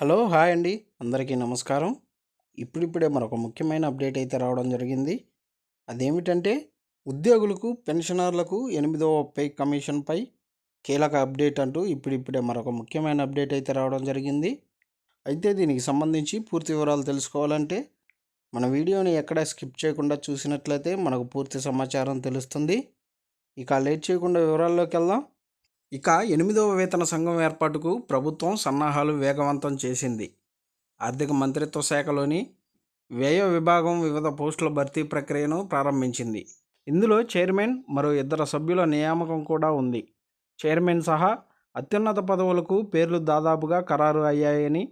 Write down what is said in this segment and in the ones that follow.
Hello hi అండి. అందరికీ నమస్కారం. ఇప్పుడిప్పుడే మరొక ముఖ్యమైన అప్డేట్ అయితే రావడం జరిగింది. అదేమిటంటే ఉద్యోగులకు పెన్షనర్లకు ఎనిమిదవ పే కమిషన్పై కీలక అప్డేట్ అంటూ ఇప్పుడిప్పుడే మరొక ముఖ్యమైన అప్డేట్ అయితే రావడం జరిగింది. అయితే దీనికి సంబంధించి పూర్తి వివరాలు తెలుసుకోవాలంటే మన వీడియోని ఎక్కడ స్కిప్ చేయకుండా చూసినట్లయితే మనకు పూర్తి సమాచారం తెలుస్తుంది. ఇక లేట్ చేయకుండా వివరాల్లోకి వెళ్దాం. ఇక ఎనిమిదవ వేతన సంఘం ఏర్పాటుకు ప్రభుత్వం సన్నాహాలు వేగవంతం చేసింది. ఆర్థిక మంత్రిత్వ శాఖలోని వ్యయ విభాగం వివిధ పోస్టుల భర్తీ ప్రక్రియను ప్రారంభించింది. ఇందులో చైర్మన్ మరో ఇద్దరు సభ్యుల నియామకం కూడా ఉంది. చైర్మన్ సహా అత్యున్నత పదవులకు పేర్లు దాదాపుగా ఖరారు అయ్యాయని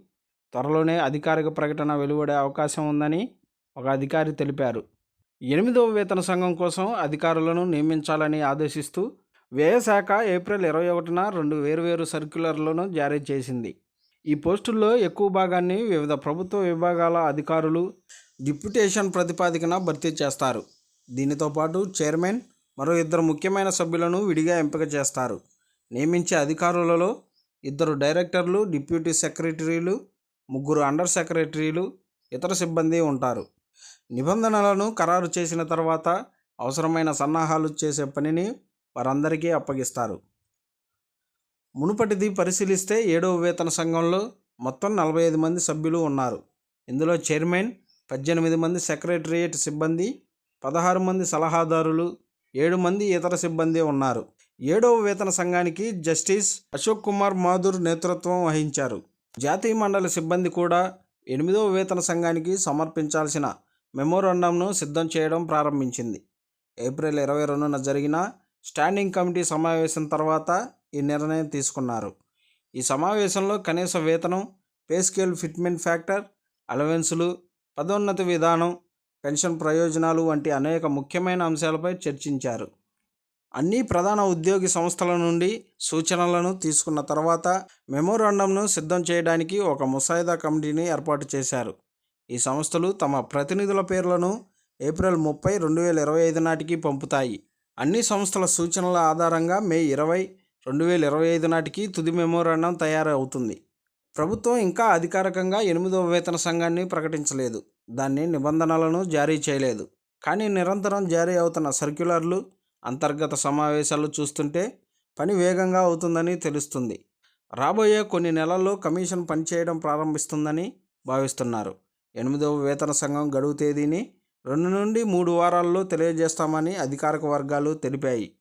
త్వరలోనే అధికారిక ప్రకటన వెలువడే అవకాశం ఉందని ఒక అధికారి తెలిపారు. ఎనిమిదవ వేతన సంఘం కోసం అధికారులను నియమించాలని ఆదేశిస్తూ వ్యయశాఖ ఏప్రిల్ ఇరవై ఒకటిన రెండు వేర్వేరు సర్క్యులర్లను జారీ చేసింది. ఈ పోస్టుల్లో ఎక్కువ భాగాన్ని వివిధ ప్రభుత్వ విభాగాల అధికారులు డిప్యుటేషన్ ప్రతిపాదికన భర్తీ చేస్తారు. దీనితో పాటు చైర్మన్ మరో ఇద్దరు ముఖ్యమైన సభ్యులను విడిగా ఎంపిక చేస్తారు. నియమించే అధికారులలో ఇద్దరు డైరెక్టర్లు డిప్యూటీ సెక్రటరీలు ముగ్గురు అండర్ సెక్రటరీలు ఇతర సిబ్బంది ఉంటారు. నిబంధనలను ఖరారు చేసిన తర్వాత అవసరమైన సన్నాహాలు చేసే పనిని వారందరికీ అప్పగిస్తారు. మునుపటిది పరిశీలిస్తే ఏడవ వేతన సంఘంలో మొత్తం నలభై ఐదు మంది సభ్యులు ఉన్నారు. ఇందులో చైర్మన్ పద్దెనిమిది మంది సెక్రటరియేట్ సిబ్బంది పదహారు మంది సలహాదారులు ఏడు మంది ఇతర సిబ్బంది ఉన్నారు. ఏడవ వేతన సంఘానికి జస్టిస్ అశోక్ కుమార్ మాధుర్ నేతృత్వం వహించారు. జాతీయ మండలి సిబ్బంది కూడా ఎనిమిదవ వేతన సంఘానికి సమర్పించాల్సిన మెమోరాండంను సిద్ధం చేయడం ప్రారంభించింది. ఏప్రిల్ ఇరవై రెండున జరిగిన స్టాండింగ్ కమిటీ సమావేశం తర్వాత ఈ నిర్ణయం తీసుకున్నారు. ఈ సమావేశంలో కనీస వేతనం పే స్కేల్ ఫిట్మెంట్ ఫ్యాక్టర్ అలవెన్సులు పదోన్నతి విధానం పెన్షన్ ప్రయోజనాలు వంటి అనేక ముఖ్యమైన అంశాలపై చర్చించారు. అన్ని ప్రధాన ఉద్యోగి సంస్థల నుండి సూచనలను తీసుకున్న తర్వాత మెమోరాండంను సిద్ధం చేయడానికి ఒక ముసాయిదా కమిటీని ఏర్పాటు చేశారు. ఈ సంస్థలు తమ ప్రతినిధుల పేర్లను ఏప్రిల్ ముప్పై రెండు వేల ఇరవై ఐదు నాటికి పంపుతాయి. అన్ని సంస్థల సూచనల ఆధారంగా మే ఇరవై రెండు వేల ఇరవై ఐదు నాటికి తుది మెమోరాండం తయారవుతుంది. ప్రభుత్వం ఇంకా అధికారికంగా ఎనిమిదవ వేతన సంఘాన్ని ప్రకటించలేదు. దాన్ని నిబంధనలను జారీ చేయలేదు. కానీ నిరంతరం జారీ అవుతున్న సర్క్యులర్లు అంతర్గత సమావేశాలు చూస్తుంటే పని వేగంగా అవుతుందని తెలుస్తుంది. రాబోయే కొన్ని నెలల్లో కమిషన్ పనిచేయడం ప్రారంభిస్తుందని భావిస్తున్నారు. ఎనిమిదవ వేతన సంఘం గడువు తేదీని రెండు నుండి మూడు వారాల్లో తెలియజేస్తామని అధికారిక వర్గాలు తెలిపాయి.